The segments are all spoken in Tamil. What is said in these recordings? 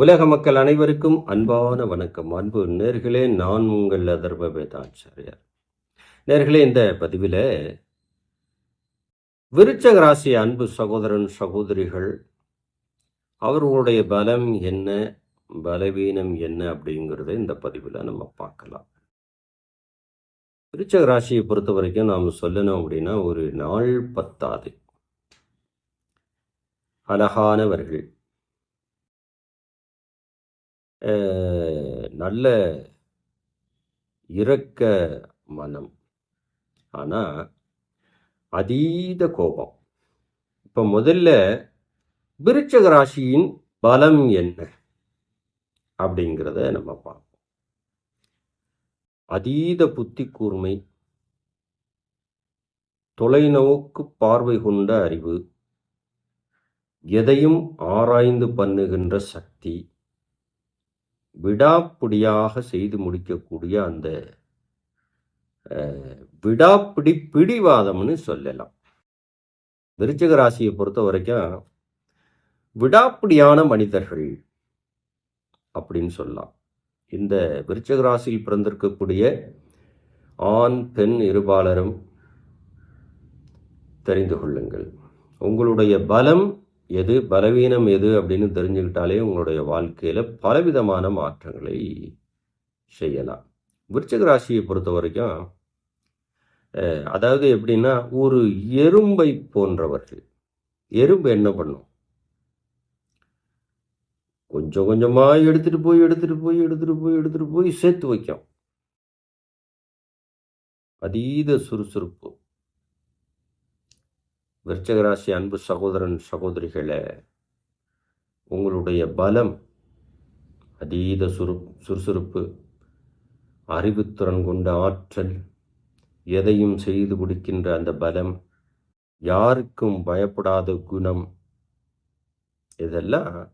உலக மக்கள் அனைவருக்கும் அன்பான வணக்கம். அன்பு நேர்களே நான் உங்கள் அதர்வ வேதாச்சாரியார். நேர்களே இந்த பதிவில் விருச்சக ராசி அன்பு சகோதரன் சகோதரிகள் அவர்களுடைய பலம் என்ன பலவீனம் என்ன அப்படிங்கிறத இந்த பதிவில் நம்ம பார்க்கலாம். விருச்சக ராசியை பொறுத்த வரைக்கும் நாம் சொல்லணும் அப்படின்னா ஒரு நாள் பத்தாது. அழகானவர்கள். நல்ல இரக்க மனம். ஆனால் அதீத கோபம். இப்போ முதல்ல விருச்சக ராசியின் பலம் என்ன? அப்படிங்கிறத நம்ம பார்ப்போம். அதீத புத்தி கூர்மை தொலைநோக்கு பார்வை கொண்ட அறிவு எதையும் ஆராய்ந்து பண்ணுகின்ற சக்தி விடாப்பிடியாக செய்து முடிக்கக்கூடிய அந்த விடாப்பிடி பிடிவாதம்னு சொல்லலாம். விருச்சிக ராசியை பொறுத்த வரைக்கும் விடாப்பிடியான மனிதர்கள் அப்படின்னு சொல்லலாம். இந்த விருச்சிக ராசியில் பிறந்திருக்கக்கூடிய ஆண் பெண் இருபாலரும் தெரிந்து கொள்ளுங்கள். உங்களுடைய பலம் எது பலவீனம் எது அப்படின்னு தெரிஞ்சுக்கிட்டாலே உங்களுடைய வாழ்க்கையில் பலவிதமான மாற்றங்களை செய்யலாம். விருச்சிக ராசியை பொறுத்த வரைக்கும் அதாவது எப்படின்னா ஒரு எறும்பை போன்றவர்கள். எறும்பு என்ன பண்ணும்? கொஞ்சம் கொஞ்சமாக எடுத்துகிட்டு போய் எடுத்துகிட்டு போய் எடுத்துட்டு போய் எடுத்துகிட்டு போய் சேர்த்து வைக்கும். அதீத சுறுசுறுப்பு. விருச்சகராசி அன்பு சகோதரன் சகோதரிகளே உங்களுடைய பலம் அதீத சுரு சுறுசுறுப்பு அறிவுத்திறன் கொண்ட ஆற்றல் எதையும் செய்து முடிக்கின்ற அந்த பலம் யாருக்கும் பயப்படாத குணம் இதெல்லாம்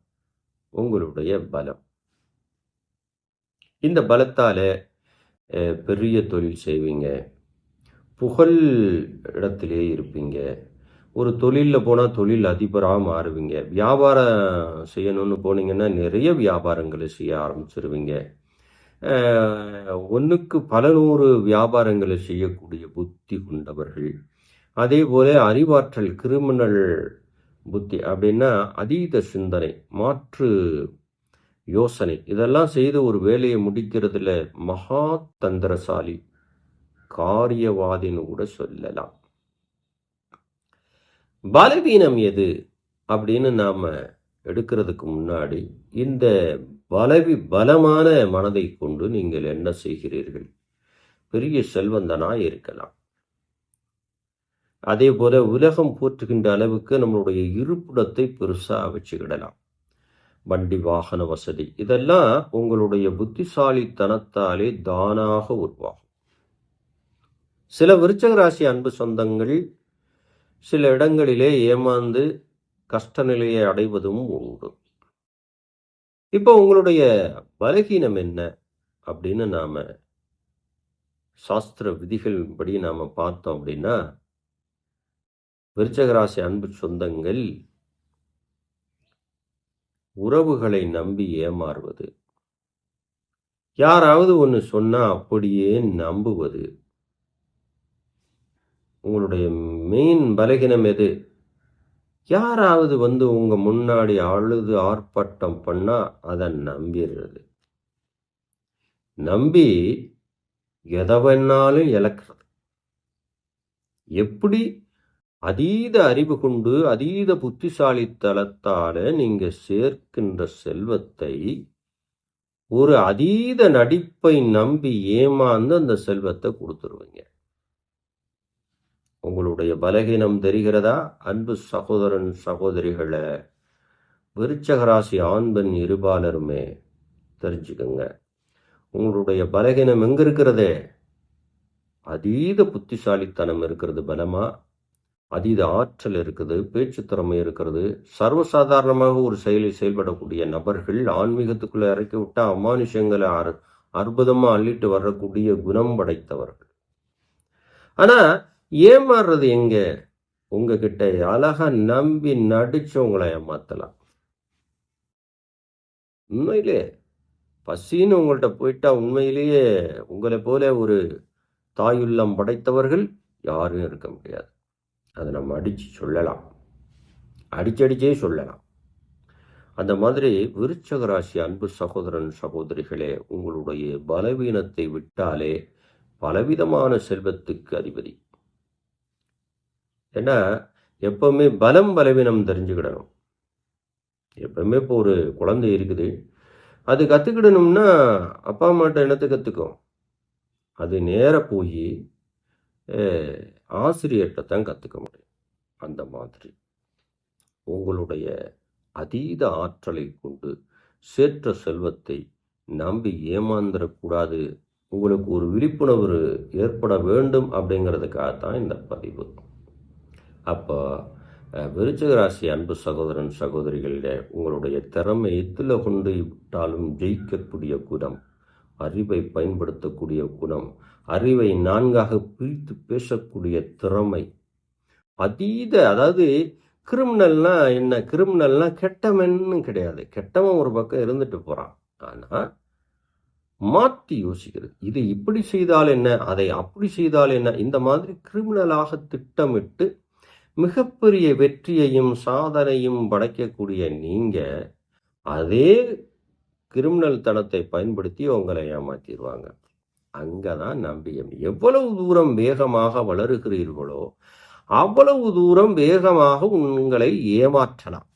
உங்களுடைய பலம். இந்த பலத்தால் பெரிய தொழில் செய்வீங்க. புகழ் இடத்திலே இருப்பீங்க. ஒரு தொழிலில் போனால் தொழில் அதிபராக மாறுவீங்க. வியாபாரம் செய்யணும்னு போனீங்கன்னா நிறைய வியாபாரங்களை செய்ய ஆரம்பிச்சிருவீங்க. ஒன்றுக்கு பல நூறு வியாபாரங்களை செய்யக்கூடிய புத்தி கொண்டவர்கள். அதே போல அறிவாற்றல் கிரிமினல் புத்தி அப்படின்னா அதீத சிந்தனை மாற்று யோசனை. இதெல்லாம் செய்து ஒரு வேலையை முடிக்கிறதுல மகா தந்திரசாலி காரியவாதின்னு கூட சொல்லலாம். பலவீனம் எது அப்படின்னு நாம் எடுக்கிறதுக்கு முன்னாடி இந்த பலவி பலமான மனதை கொண்டு நீங்கள் என்ன செய்கிறீர்கள்? பெரிய செல்வந்தனாக இருக்கலாம். அதே போல உலகம் போற்றுகின்ற அளவுக்கு நம்மளுடைய இருப்பிடத்தை பெருசாக வச்சுக்கிடலாம். வண்டி வாகன வசதி இதெல்லாம் உங்களுடைய புத்திசாலித்தனத்தாலே தானாக உருவாகும். சில விருச்சக ராசி அன்பு சொந்தங்கள் சில இடங்களிலே ஏமாந்து கஷ்ட நிலையை அடைவதும் உண்டு. இப்போ உங்களுடைய பலகீனம் என்ன? அப்படின்னு நாம் சாஸ்திர விதிகள் படி நாம் பார்த்தோம் அப்படின்னா விருச்சகராசி அன்பு சொந்தங்கள் உறவுகளை நம்பி ஏமாறுவது. யாராவது ஒன்று சொன்னால் அப்படியே நம்புவது. உங்களுடைய மெயின் பலகீனம் எது? யாராவது வந்து உங்கள் முன்னாடி அழுது ஆர்ப்பாட்டம் பண்ணால் அதை நம்பிடுறது நம்பி எதை வேணாலும் இழக்கிறது. எப்படி? அதீத அறிவு கொண்டு அதீத புத்திசாலித்தலத்தால் நீங்கள் சேர்க்கின்ற செல்வத்தை ஒரு அதீத நடிப்பை நம்பி ஏமாந்து அந்த செல்வத்தை கொடுத்துருவீங்க. உங்களுடைய பலகீனம் தெரிகிறதா? அன்பு சகோதரன் சகோதரிகளை விருச்சகராசி ஆண்பன் இருபாலருமே தெரிஞ்சுக்கோங்க. உங்களுடைய பலகீனம் எங்கே இருக்கிறதே? அதீத புத்திசாலித்தனம் இருக்கிறது பலமாக அதீத ஆற்றல் இருக்குது பேச்சு திறமை இருக்கிறது. சர்வசாதாரணமாக ஒரு செயலை செயல்படக்கூடிய நபர்கள் ஆன்மீகத்துக்குள்ளே இறக்கி விட்டால் அமானுஷங்களை அற் அற்புதமாக அள்ளிட்டு வரக்கூடிய குணம் படைத்தவர்கள். ஆனால் ஏமாறுறது எங்க? உங்ககிட்ட அழகா நம்பி நடிச்சு உங்களை ஏமாத்தலாம். உண்மையிலே பசின்னு உங்கள்கிட்ட போயிட்டா உண்மையிலேயே உங்களை போல ஒரு தாயுள்ளம் படைத்தவர்கள் யாரும் இருக்க முடியாது. அதை நம்ம அடித்து சொல்லலாம். அடிச்சடிச்சே சொல்லலாம். அந்த மாதிரி விருச்சக ராசி அன்பு சகோதரன் சகோதரிகளே உங்களுடைய பலவீனத்தை விட்டாலே பலவிதமான செல்வத்துக்கு அதிபதி. ஏன்னா எப்போவுமே பலம் பலவீனம் தெரிஞ்சுக்கிடணும். எப்பவுமே இப்போ ஒரு குழந்தை இருக்குது. அது கற்றுக்கிடணும்னா அப்பா அம்மாட்ட என்னத்தை கற்றுக்கும் அது நேராக போய் ஆசிரியர்கிட்ட தான் கற்றுக்க முடியும். அந்த மாதிரி. உங்களுடைய அதீத ஆற்றலை கொண்டு சேற்ற செல்வத்தை நம்பி ஏமாந்துடக்கூடாது உங்களுக்கு ஒரு விழிப்புணர்வு ஏற்பட வேண்டும் அப்படிங்கிறதுக்காகத்தான் இந்த பதிவு. அப்போ விருச்சக ராசி அன்பு சகோதரன் சகோதரிகளிட உங்களுடைய திறமை எத்தில் கொண்டு விட்டாலும் ஜெயிக்கக்கூடிய குணம் அறிவை பயன்படுத்தக்கூடிய குணம் அறிவை நான்காக பிரித்து பேசக்கூடிய திறமை. அதீத அதாவது கிரிமினல்னா என்ன? கிரிமினல்னா கெட்டவன்னு கிடையாது. கெட்டவன் ஒரு பக்கம் இருந்துட்டு போகிறான் ஆனால் மாற்றி யோசிக்கிறது. இதை இப்படி செய்தால் என்ன? அதை அப்படி செய்தால் என்ன? இந்த மாதிரி கிரிமினலாக திட்டமிட்டு மிகப்பெரிய வெற்றியையும் சாதனையும் படைக்கக்கூடிய நீங்கள் அதே கிரிமினல் தனத்தை பயன்படுத்தி உங்களை ஏமாற்றிடுவாங்க அங்கே தான் நம்பியம். எவ்வளவு தூரம் வேகமாக வளருகிறீர்களோ அவ்வளவு தூரம் வேகமாக உங்களை ஏமாற்றலாம்.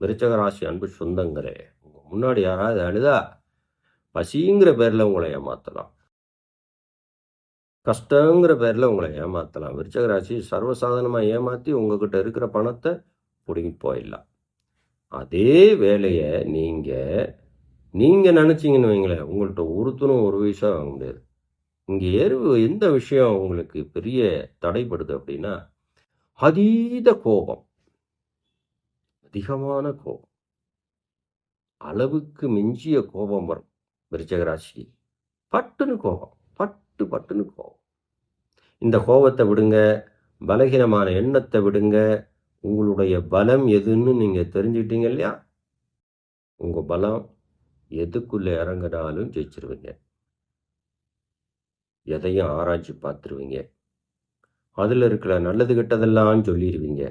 விருச்சகராசி அன்பு சொந்தங்களே உங்கள் முன்னாடி யாராவது அழுதா பசிங்கிற பேரில் உங்களை ஏமாற்றலாம் கஷ்டங்கிற பேரில் உங்களை ஏமாற்றலாம் விருச்சகராசி சர்வசாதாரணமாக ஏமாற்றி உங்ககிட்ட இருக்கிற பணத்தை பிடுங்கி போயிடலாம். அதே வேலையை நீங்கள் நீங்கள் நினச்சிங்கன்னு வைங்களேன் உங்கள்கிட்ட ஒருத்தனும் ஒரு வயசாக வாங்க முடியாது. இங்கே எருவு எந்த விஷயம் உங்களுக்கு பெரிய தடைப்படுது அப்படின்னா அதீத கோபம். அதிகமான கோபம். அளவுக்கு மிஞ்சிய கோபம் வரும். விருச்சகராசி. பட்டுன்னு கோபம். பட்டு பட்டுன்னு கோபம். இந்த கோபத்தை விடுங்க பலகீனமான எண்ணத்தை விடுங்க. உங்களுடைய பலம் எதுன்னு நீங்கள் தெரிஞ்சுக்கிட்டீங்க இல்லையா? உங்கள் பலம் எதுக்குள்ளே இறங்கினாலும் ஜெயிச்சிருவீங்க. எதையும் ஆராய்ச்சி பார்த்துருவீங்க. அதில் இருக்கிற நல்லது கெட்டதெல்லாம் சொல்லிடுவீங்க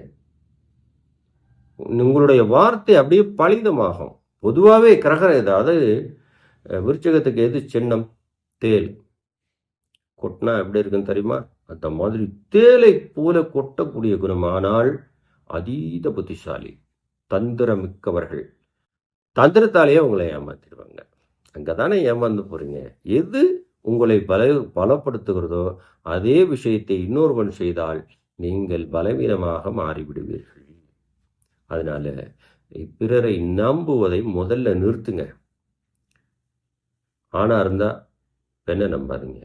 உங்களுடைய வார்த்தை அப்படியே பலிதமாகும். பொதுவாகவே கிரகம் அதாவது விருச்சகத்துக்கு எது சின்னம் தேல் கொட்டினா எப்படி இருக்குன்னு தெரியுமா? அந்த மாதிரி தேலை போல கொட்டக்கூடிய குணமானால் அதீத புத்திசாலி தந்திரமிக்கவர்கள். தந்திரத்தாலேயே உங்களை ஏமாத்திடுவாங்க. அங்கே தானே ஏமாந்து போகிறீங்க எது உங்களை பல பலப்படுத்துகிறதோ அதே விஷயத்தை இன்னொருவன் செய்தால் நீங்கள் பலவீனமாக மாறிவிடுவீர்கள். அதனால பிறரை நம்புவதை முதல்ல நிறுத்துங்க. ஆணாக இருந்தால் பெண்ணை நம்பாதீங்க.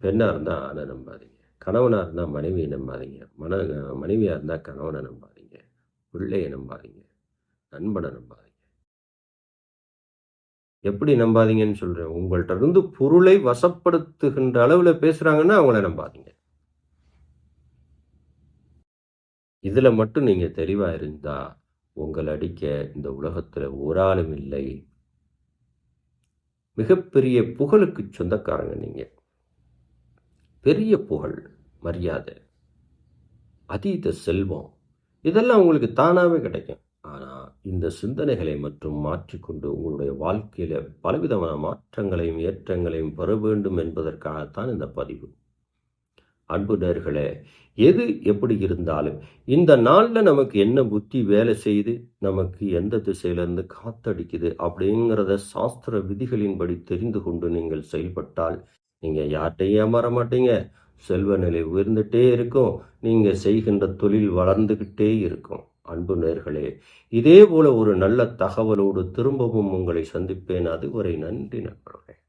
பெண்ணாக இருந்தால் ஆணை நம்பாதீங்க. கணவனாக இருந்தால் மனைவியை நம்பாதீங்க. மன மனைவியாக இருந்தால் கணவனை நம்பாதீங்க. பிள்ளையை நம்பாதீங்க. நண்பனை நம்பாதீங்க. எப்படி நம்பாதீங்கன்னு சொல்கிறேன் உங்கள்கிட்ட இருந்து பொருளை வசப்படுத்துகின்ற அளவில் பேசுகிறாங்கன்னா அவங்கள நம்பாதீங்க. இதில் மட்டும் நீங்கள் தெளிவாக இருந்தால் உங்களை அடிக்க இந்த உலகத்தில் ஒரு ஆளும் இல்லை. மிகப்பெரிய புகழுக்கு சொந்தக்காரங்க நீங்கள் பெரிய புகழ் மரியாதை அதீத செல்வம் இதெல்லாம் உங்களுக்கு தானாகவே கிடைக்கும். ஆனால் இந்த சிந்தனைகளை மற்றும் மாற்றிக்கொண்டு உங்களுடைய வாழ்க்கையில் பலவிதமான மாற்றங்களையும் ஏற்றங்களையும் பெற வேண்டும் என்பதற்காகத்தான் இந்த பதிவு. அன்பு நேர்களே எது எப்படி இருந்தாலும் இந்த நாளில் நமக்கு என்ன புத்தி வேலை செய்து நமக்கு எந்த திசையிலேருந்து காத்தடிக்குது அப்படிங்கிறத சாஸ்திர விதிகளின்படி தெரிந்து கொண்டு நீங்கள் செயல்பட்டால் நீங்கள் யார்கிட்டையும் ஏமாற மாட்டீங்க செல்வ நிலை உயர்ந்துகிட்டே இருக்கும். நீங்கள் செய்கின்ற தொழில் வளர்ந்துக்கிட்டே இருக்கும். அன்பு நேர்களே இதே போல ஒரு நல்ல தகவலோடு திரும்பவும் உங்களை சந்திப்பேன். அதுவரை நன்றி நண்பர்களே.